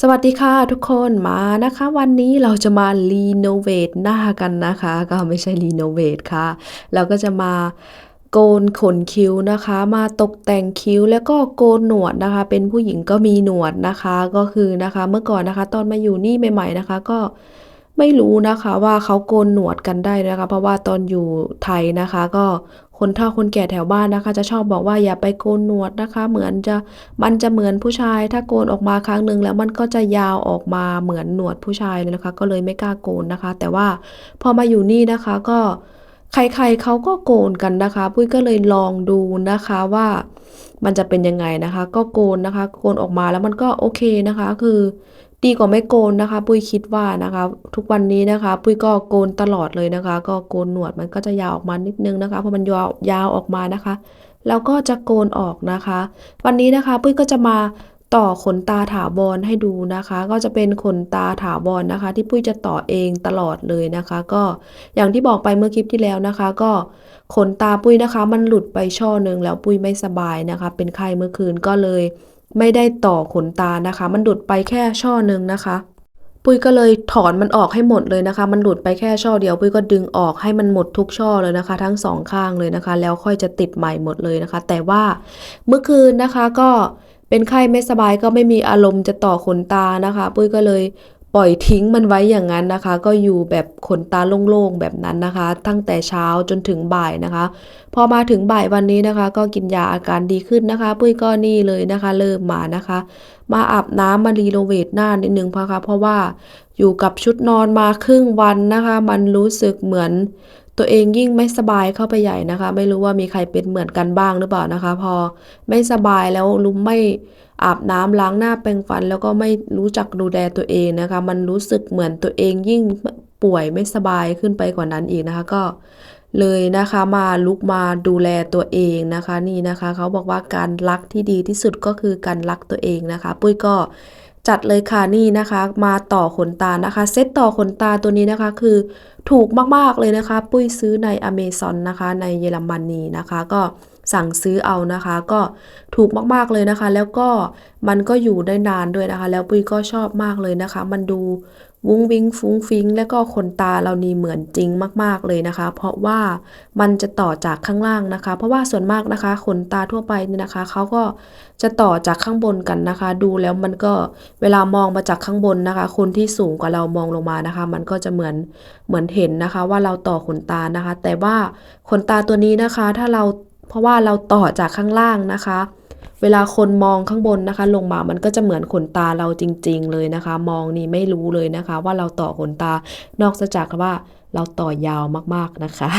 สวัสดีค่ะทุกคนมานะคะ วันนี้เราจะมารีโนเวทหน้ากันนะคะ ก็ไม่ใช่รีโนเวทค่ะ เราก็จะมาโกนขนคิ้วนะคะ มาตกแต่งคิ้วแล้วก็โกนหนวดนะคะ เป็นผู้หญิงก็มีหนวดนะคะ ก็คือนะคะเมื่อก่อนนะคะ ตอนมาอยู่นี่ใหม่ๆนะคะ ก็ไม่รู้นะคะว่าเขาโกนหนวดกันได้นะคะ เพราะว่าตอนอยู่ไทยนะคะ ก็ คนเฒ่าคนแก่แถวบ้านนะคะ จะชอบบอกว่าอย่าไปโกนหนวดนะคะ เหมือนจะมันจะเหมือนผู้ชาย ถ้าโกนออกมาครั้งหนึ่งแล้วมันก็จะยาวออกมาเหมือนหนวดผู้ชายเลยนะคะ ก็เลยไม่กล้าโกนนะคะ แต่ว่าพอมาอยู่นี่นะคะก็ใครๆเขาก็โกนกันนะคะ ปุ้ยก็เลยลองดูนะคะว่ามันจะเป็นยังไงนะคะ ก็โกนนะคะ โกนออกมาแล้วมันก็โอเคนะคะ คือ ดีกว่าไม่โกนนะคะ ปุ้ยคิดว่านะคะ ทุกวันนี้นะคะ ปุ้ยก็โกนตลอดเลยนะคะ ก็โกนหนวดมันก็จะยาวออกมานิดนึงนะคะเพราะมันยาวยาวออกมานะคะแล้วก็จะโกนออกนะคะ วันนี้นะคะ ปุ้ยก็จะมาต่อขนตาถาวรให้ดูนะคะ ก็จะเป็นขนตาถาวรนะคะ ที่ปุ้ยจะต่อเองตลอดเลยนะคะ ก็อย่างที่บอกไปเมื่อคลิปที่แล้วนะคะ ก็ขนตาปุ้ยนะคะ มันหลุดไปช่อหนึ่งแล้วปุ้ยไม่สบายนะคะ เป็นไข้เมื่อคืนก็เลย ไม่ได้ต่อขนตานะคะ มันหลุดไปแค่ช่อหนึ่งนะคะ ปุ้ยก็เลยถอนมันออกให้หมดเลยนะคะ มันหลุดไปแค่ช่อเดียว ปุ้ยก็ดึงออกให้มันหมดทุกช่อเลยนะคะ ทั้งสองข้างเลยนะคะ แล้วค่อยจะติดใหม่หมดเลยนะคะ แต่ว่าเมื่อคืนนะคะก็เป็นไข้ไม่สบายก็ไม่มีอารมณ์จะต่อขนตานะคะ ปุ้ยก็เลย ปล่อยทิ้งมันไว้อย่างนั้นนะคะ ก็อยู่แบบขนตาโล่งๆแบบนั้นนะคะ ตั้งแต่เช้าจนถึงบ่ายนะคะ พอมาถึงบ่ายวันนี้นะคะ ก็กินยาอาการดีขึ้นนะคะปุ้ยก็นี่เลยนะคะ เริ่มมานะคะ มาอาบน้ำมารีโนเวทหน้านิดนึงเพราะคะเพราะว่าอยู่กับชุดนอนมาครึ่งวันนะคะ มันรู้สึกเหมือนตัวเองยิ่งไม่สบายเข้าไปใหญ่นะคะ ไม่รู้ว่ามีใครเป็นเหมือนกันบ้างหรือเปล่านะคะ พอไม่สบายแล้วลุมไม่ อาบน้ำล้างหน้าแปรงฟัน แล้วก็ไม่รู้จักดูแลตัวเองนะคะ มันรู้สึกเหมือนตัวเองยิ่งป่วยไม่สบายขึ้นไปกว่านั้นอีกนะคะก็เลยนะคะมาลุกมาดูแลตัวเองนะคะนี่นะคะเขาบอกว่าการรักที่ดีที่สุดก็คือการรักตัวเองนะคะ ปุ้ยก็จัดเลยค่ะนี่นะคะ มาต่อขนตานะคะ เซตต่อขนตาตัวนี้นะคะคือถูกมากๆเลยนะคะ ปุ้ยซื้อในอเมซอนนะคะ ในเยอรมนีนะคะก็ สั่งซื้อเอานะคะ ก็ถูกมากๆเลยนะคะ แล้วก็มันก็อยู่ได้นานด้วยนะคะ แล้วปุ้ยก็ชอบมากเลยนะคะ มันดูวุ้งวิ้งฟุ้งฟิ้ง แล้วก็ขนตาเรานี่เหมือนจริงมาก ๆเลยนะคะ เพราะว่ามันจะต่อจากข้างล่างนะคะ เพราะว่าส่วนมากนะคะขนตาทั่วไปเนี่ยนะคะเขาก็จะต่อจากข้างบนกันนะคะ ดูแล้วมันก็เวลามองมาจากข้างบนนะคะ คนที่สูงกว่าเรามองลงมานะคะ มันก็จะเหมือนเหมือนเห็นนะคะ ว่าเราต่อขนตานะคะ แต่ว่าขนตาตัวนี้นะคะ ถ้าเรา ราะว่าเราต่อจากข้างล่างนะคะ เวลาคนมองข้างบนนะคะ ลงมามันก็จะเหมือนขนตาเราจริง ๆ เลยนะคะ มองนี่ไม่รู้เลยนะคะ ว่าเราต่อขนตา นอกจากว่าเราต่อยาวมากๆนะคะ